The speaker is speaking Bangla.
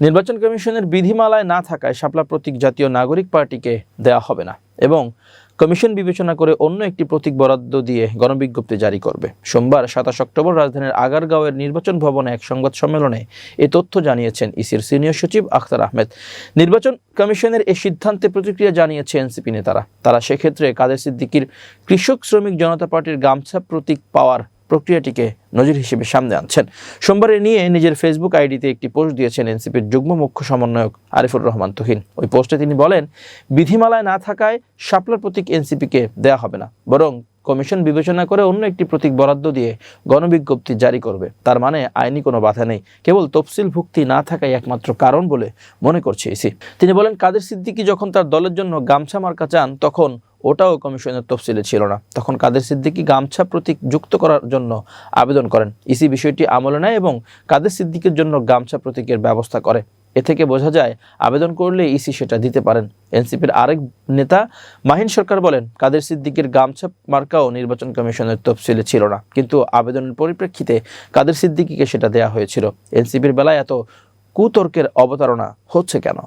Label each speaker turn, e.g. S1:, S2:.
S1: নির্বাচন কমিশনের বিধিমালায় না থাকায় শাপলা প্রতীক জাতীয় নাগরিক পার্টিকে দেওয়া হবে না এবং কমিশন বিবেচনা করে অন্য একটি প্রতীক বরাদ্দ দিয়ে গণবিজ্ঞপ্তি জারি করবে। সোমবার সাতাশ অক্টোবর রাজধানীর আগারগাঁওয়ের নির্বাচন ভবনে এক সংবাদ সম্মেলনে এ তথ্য জানিয়েছেন ইসির সিনিয়র সচিব আখতার আহমেদ। নির্বাচন কমিশনের এ সিদ্ধান্তে প্রতিক্রিয়া জানিয়েছে এনসিপি নেতারা। তারা সেক্ষেত্রে কাদের সিদ্দিকির কৃষক শ্রমিক জনতা পার্টির গামছা প্রতীক পাওয়ার প্রক্রিয়াটিকে নজির হিসেবে সামনে আনছেন। সোমবারে নিয়ে নিজের ফেসবুক আইডিতে একটি পোস্ট দিয়েছেন এনসিপির যুগ্ম মুখ্য সমন্বয়ক আরিফুর রহমান তুহিন। ওই পোস্টে তিনি বলেন, বিধিমালায় না থাকায় শাপলার প্রতীক এনসিপিকে দেয়া হবে না, বরং কমিশন বিবেচনা করে অন্য একটি প্রতীক বরাদ্দ দিয়ে গণবিজ্ঞপ্তি জারি করবে। তার মানে আইনি কোনো বাধা নেই, কেবল তফসিল ভুক্তি না থাকাই একমাত্র কারণ বলে মনে করছে ইসি। তিনি বলেন, কাদের সিদ্দিকী যখন তার দলের জন্য গামছা মার্কা চান, তখন ওটাও কমিশনের তফসিলে ছিল না। তখন কাদের সিদ্দিকী গামছা প্রতীক যুক্ত করার জন্য আবেদন করেন। ইসি বিষয়টি আমলে নেয় এবং কাদের সিদ্দিকের জন্য গামছা প্রতীকের ব্যবস্থা করে। এ থেকে বোঝা যায়, আবেদন করলে ইসি সেটা দিতে পারেন। এনসিপির আরেক নেতা মাহিন সরকার বলেন, কাদের সিদ্দিকের গামছা মার্কাও নির্বাচন কমিশনের তফসিলে ছিল না। কিন্তু আবেদনের পরিপ্রেক্ষিতে কাদের সিদ্দিকীকে সেটা দেয়া হয়েছিল। এনসিপির বেলায় এত কুতর্কের অবতারণা হচ্ছে কেন?